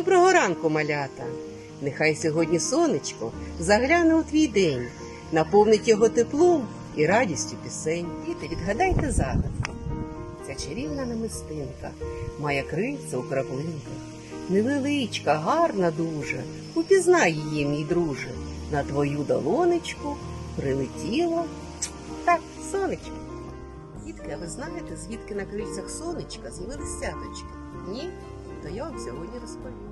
Доброго ранку, малята! Нехай сьогодні сонечко загляне у твій день, наповнить його теплом і радістю пісень. Діти, відгадайте загадку. Ця чарівна намистинка має крильця у краплинках. Невеличка, гарна дуже, упізнай її, мій друже. На твою долонечку прилетіло так, сонечко. Дітки, а ви знаєте, звідки на крильцях сонечка з'явились сяточки? Ні? То я вам сьогодні розповім.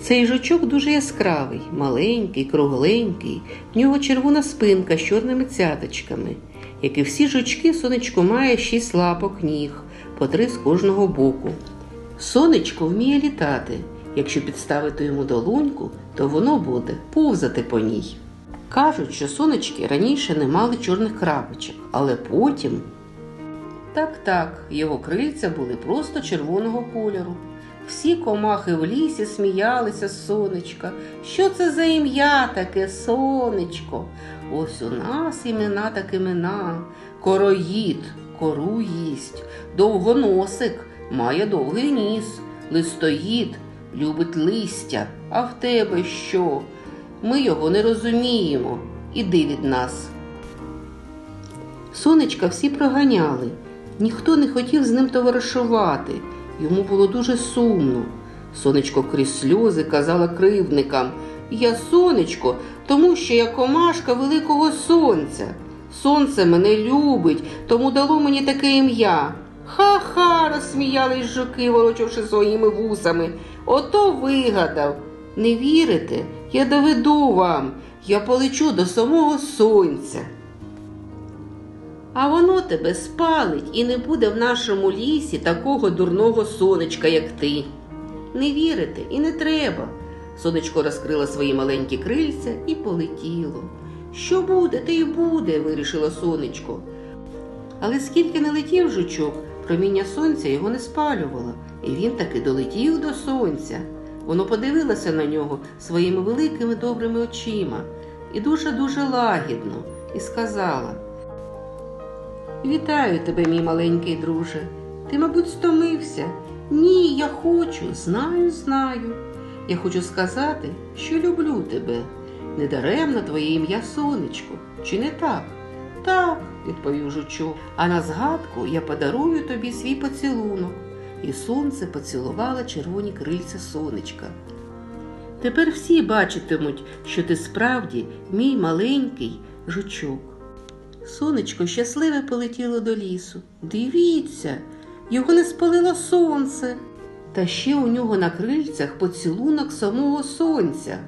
Цей жучок дуже яскравий, маленький, кругленький. В нього червона спинка з чорними цяточками. Як і всі жучки, сонечко має шість лапок ніг, по три з кожного боку. Сонечко вміє літати. Якщо підставити йому долоньку, то воно буде повзати по ній. Кажуть, що сонечки раніше не мали чорних крапочок, але потім. Так, так, його крильця були просто червоного кольору. Всі комахи в лісі сміялися з сонечка. Що це за ім'я таке сонечко? Ось у нас імена так імена. Короїд, кору їсть, довгоносик, має довгий ніс, листоїд, любить листя. А в тебе що? Ми його не розуміємо. Іди від нас. Сонечка всі проганяли. Ніхто не хотів з ним товаришувати. Йому було дуже сумно. Сонечко крізь сльози казала кривдникам Я сонечко, тому що я комашка великого сонця. Сонце мене любить, тому дало мені таке ім'я. Ха-ха, розсміялись жуки, ворочивши своїми вусами. Ото вигадав. Не вірите? Я доведу вам. Я полечу до самого сонця. А воно тебе спалить і не буде в нашому лісі такого дурного сонечка, як ти. Не вірите і не треба. Сонечко розкрило свої маленькі крильця і полетіло. Що буде, те й буде, вирішило сонечко. Але скільки не летів жучок, проміння сонця його не спалювало, і він таки долетів до сонця. Воно подивилося на нього своїми великими добрими очима і дуже-дуже лагідно, і сказала. Вітаю тебе, мій маленький друже. Ти, мабуть, стомився. Ні, я хочу, знаю, знаю. Я хочу сказати, що люблю тебе. Недаремно твоє ім'я сонечко, чи не так? Так, відповів жучок. А на згадку я подарую тобі свій поцілунок. І сонце поцілувало червоні крильця сонечка. Тепер всі бачитимуть, що ти справді мій маленький жучок. Сонечко щасливе полетіло до лісу. Дивіться, його не спалило сонце. Та ще у нього на крильцях поцілунок самого сонця.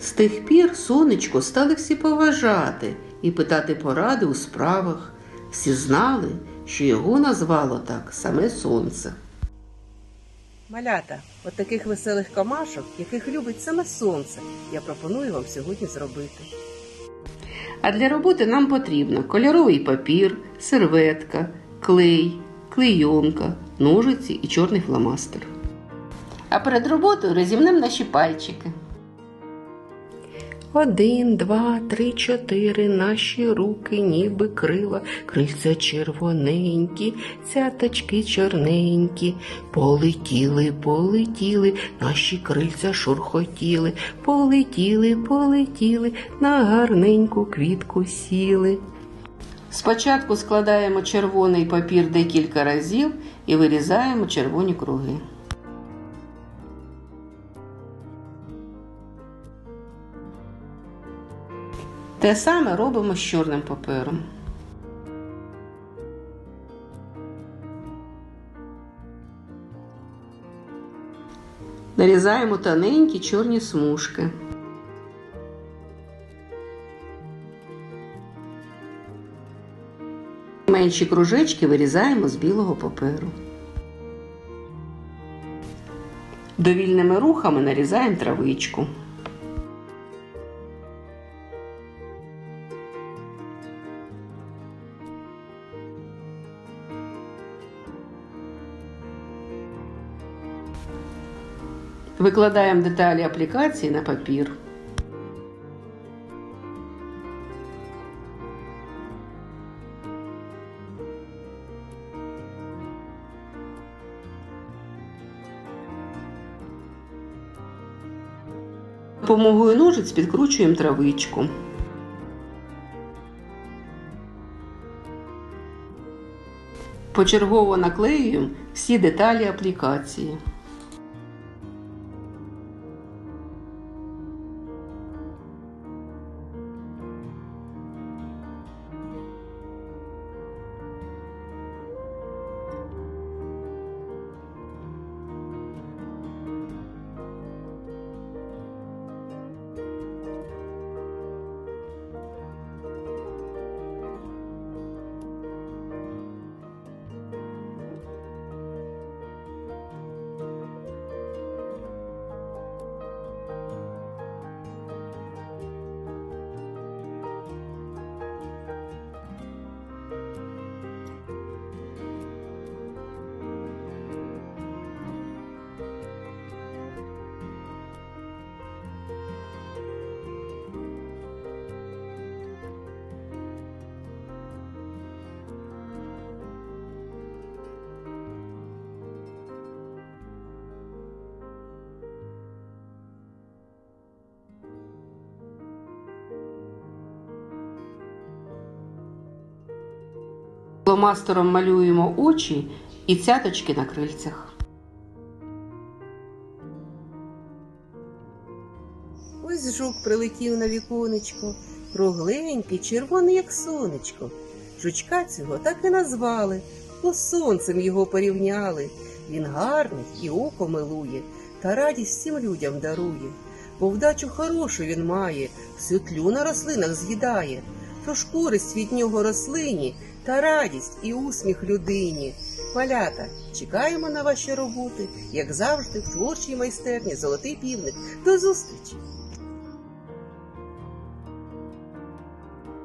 З тих пір сонечко стали всі поважати і питати поради у справах. Всі знали, що його назвало так саме сонце. Малята, от таких веселих комашок, яких любить саме сонце, я пропоную вам сьогодні зробити. А для роботи нам потрібно кольоровий папір, серветка, клей, клейонка, ножиці і чорний фломастер. А перед роботою розімнемо наші пальчики. Один, два, три, чотири, наші руки, ніби крила, крильця червоненькі, цяточки чорненькі. Полетіли, полетіли, наші крильця шурхотіли, полетіли, полетіли, на гарненьку квітку сіли. Спочатку складаємо червоний папір декілька разів і вирізаємо червоні круги. Те саме робимо з чорним папером. Нарізаємо тоненькі чорні смужки. Менші кружечки вирізаємо з білого паперу. Довільними рухами нарізаємо травичку. Викладаємо деталі аплікації на папір. Помогою ножиць підкручуємо травичку. Почергово наклеюємо всі деталі аплікації. Фломастером малюємо очі і цяточки на крильцях. Ось жук прилетів на віконечко, кругленький, червоний, як сонечко. Жучка цього так і назвали, бо сонцем його порівняли. Він гарний і око милує, та радість всім людям дарує. Бо вдачу хорошу він має, всю тлю на рослинах з'їдає. Тож користь від нього рослині та радість і усміх людині. Малята, чекаємо на ваші роботи, як завжди, в творчій майстерні Золотий півник. До зустрічі!